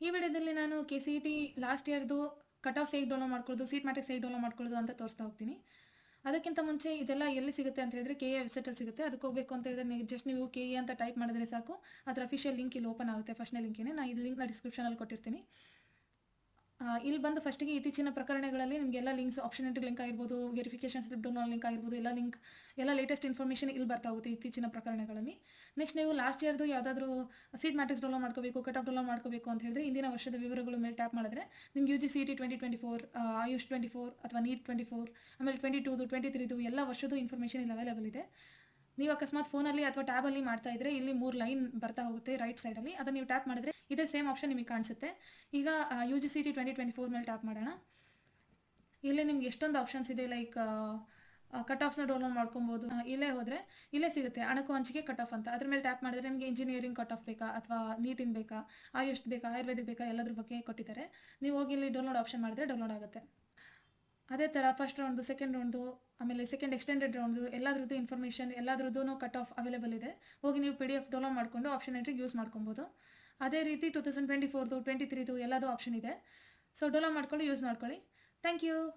ಈ ವಿಡಿಯೋದಲ್ಲಿ ನಾನು ಕೆ ಸಿ ಟಿ ಲಾಸ್ಟ್ ಇಯರ್ದು ಕಟ್ ಆಫ್ ಹೇಗೆ ಡೌನ್ಲೋಡ್ ಮಾಡ್ಕೊಳ್ಳೋದು ಸೀಟ್ ಮ್ಯಾಟ್ರಿಕ್ಸ್ ಹೇಗೆ ಡೌನ್ಲೋಡ್ ಮಾಡ್ಕೊಳ್ಳೋದು ಅಂತ ತೋರಿಸ್ತಾ ಹೋಗ್ತೀನಿ. ಅದಕ್ಕಿಂತ ಮುಂಚೆ ಇದೆಲ್ಲ ಎಲ್ಲಿ ಸಿಗುತ್ತೆ ಅಂತ ಹೇಳಿದ್ರೆ ಕೆ ಎ ವೆಬ್ಸೈಟಲ್ಲಿ ಸಿಗುತ್ತೆ. ಅದಕ್ಕೆ ಹೋಗಬೇಕು ಅಂತ ಹೇಳಿದ್ರೆ ನೀವು ಜಸ್ಟ್ ನೀವು ಕೆ ಎ ಅಂತ ಟೈಪ್ ಮಾಡಿದ್ರೆ ಸಾಕು. ಅದರ ಅಫಿಷಿಯಲ್ ಲಿಂಕ್ ಇಲ್ಲಿ ಓಪನ್ ಆಗುತ್ತೆ. ಫಸ್ಟ್ನೇ ಲಿಂಕೇನೆ ನಾನು ಈ ಲಿಂಕ್ನ ಡಿಸ್ಕ್ರಿಪ್ಷನಲ್ಲಿ ಕೊಟ್ಟಿರ್ತೀನಿ. ಇಲ್ಲಿ ಬಂದು ಫಸ್ಟಿಗೆ ಇತ್ತೀಚಿನ ಪ್ರಕರಣಗಳಲ್ಲಿ ನಿಮಗೆಲ್ಲ ಲಿಂಕ್ಸ್ ಆಪ್ಷನ್ ಎಂಟ್ರಿ ಲಿಂಕ್ ಆಗಿರ್ಬೋದು ವೆರಿಫಿಕೇಶನ್ ಸ್ಲಿಪ್ ಡೌನ್ಲೋಡ್ ಲಿಂಕ್ ಆಗಿರ್ಬೋದು, ಎಲ್ಲ ಲಿಂಕ್ ಎಲ್ಲ ಲೇಟೆಸ್ಟ್ ಇನ್ಫಾರ್ಮೇಷನ್ ಇಲ್ಲಿ ಬರ್ತಾ ಹೋಗುತ್ತೆ ಇತ್ತೀಚಿನ ಪ್ರಕರಣಗಳಲ್ಲಿ. ನೆಕ್ಸ್ಟ್ ನೀವು ಲಾಸ್ಟ್ ಇಯರ್ದು ಯಾವುದಾದ್ರೂ ಸೀಟ್ ಮ್ಯಾಟ್ರಿಕ್ಸ್ ಡೌನ್ಲೋಡ್ ಮಾಡ್ಕೋಬೇಕು ಕಟ್ ಆಫ್ ಡೌನ್ಲೋಡ್ ಮಾಡ್ಕೋಬೇಕು ಅಂತ ಹೇಳಿದ್ರೆ ಇಂದಿನ ವರ್ಷದ ವಿವರಗಳು ಮೇಲೆ ಟ್ಯಾಪ್ ಮಾಡಿದ್ರೆ ನಿಮ್ಗೆ U G C T twenty twenty four Ayush twenty four ಅಥವಾ ನೀಟ್ ಟ್ವೆಂಟಿ ಫೋರ್ ಆಮೇಲೆ ಟ್ವೆಂಟಿ ಟೂದು ಟ್ವೆಂಟಿ ತ್ರೀದು ಎಲ್ಲ ವರ್ಷದ ಇನ್ಫಾರ್ಮೇಷನ್ ಇಲ್ಲಿ ಅವೈಲೇಬಲ್ ಇದೆ. ನೀವು ಅಕಸ್ಮಾತ್ ಫೋನಲ್ಲಿ ಅಥವಾ ಟ್ಯಾಬ್ ಅಲ್ಲಿ ಮಾಡ್ತಾ ಇದ್ರೆ ಇಲ್ಲಿ ಮೂರು ಲೈನ್ ಬರ್ತಾ ಹೋಗುತ್ತೆ ರೈಟ್ ಸೈಡ್ ಅಲ್ಲಿ. ಅದನ್ನ ನೀವು ಟ್ಯಾಪ್ ಮಾಡಿದ್ರೆ ಇದೇ ಸೇಮ್ ಆಪ್ಷನ್ ನಿಮಗೆ ಕಾಣಿಸುತ್ತೆ. ಈಗ U G C T twenty twenty four ಮೇಲೆ ಟ್ಯಾಪ್ ಮಾಡೋಣ. ಇಲ್ಲಿ ನಿಮ್ಗೆ ಎಷ್ಟೊಂದು ಆಪ್ಷನ್ಸ್ ಇದೆ ಲೈಕ್ ಕಟ್ ಆಫ್ಸ್ನ ಡೌನ್ಲೋಡ್ ಮಾಡ್ಕೊಬೋದು. ಇಲ್ಲೇ ಹೋದ್ರೆ ಇಲ್ಲೇ ಸಿಗುತ್ತೆ. ಅಣಕು ಹಂಚಿಕೆ ಕಟ್ ಆಫ್ ಅಂತ. ಅದ್ರ ಮೇಲೆ ಟ್ಯಾಪ್ ಮಾಡಿದ್ರೆ ನಿಮಗೆ ಇಂಜಿನಿಯರಿಂಗ್ ಕಟ್ ಆಫ್ ಬೇಕಾ ಅಥವಾ ನೀಟಿನ್ ಬೇಕಾ, ಆಯುಷ್ ಬೇಕಾ, ಆಯುರ್ವೇದಿಕ್ ಬೇಕಾ ಎಲ್ಲದ್ರ ಬಗ್ಗೆ ಕೊಟ್ಟಿದ್ದಾರೆ. ನೀವು ಹೋಗಿ ಇಲ್ಲಿ ಡೌನ್ಲೋಡ್ ಆಪ್ಷನ್ ಮಾಡಿದ್ರೆ ಡೌನ್ಲೋಡ್ ಆಗುತ್ತೆ. ಅದೇ ಥರ ಫಸ್ಟ್ ರೌಂಡು ಸೆಕೆಂಡ್ ರೌಂಡು ಆಮೇಲೆ ಸೆಕೆಂಡ್ ಎಕ್ಸ್ಟೆಂಡೆಡ್ ರೌಂಡು ಎಲ್ಲದ್ರದ್ದು ಇನ್ಫಾರ್ಮೇಷನ್ ಎಲ್ಲದ್ರದ್ದು ಕಟ್ ಆಫ್ ಅವೈಲೇಬಲ್ ಇದೆ. ಹೋಗಿ ನೀವು ಪಿ ಡಿ ಎಫ್ ಡೌನ್ಲೋಡ್ ಮಾಡಿಕೊಂಡು ಆಪ್ಷನ್ ಎಂಟ್ರಿಗೆ ಯೂಸ್ ಮಾಡ್ಕೊಬೋದು. ಅದೇ ರೀತಿ ಟು ತೌಸಂಡ್ ಟ್ವೆಂಟಿ ಫೋರ್ದು ಟ್ವೆಂಟಿ ತ್ರೀದು ಎಲ್ಲದೂ ಆಪ್ಷನ್ ಇದೆ. ಸೊ ಡೌನ್ಲೋಡ್ ಮಾಡ್ಕೊಂಡು ಯೂಸ್ ಮಾಡ್ಕೊಳ್ಳಿ. Thank you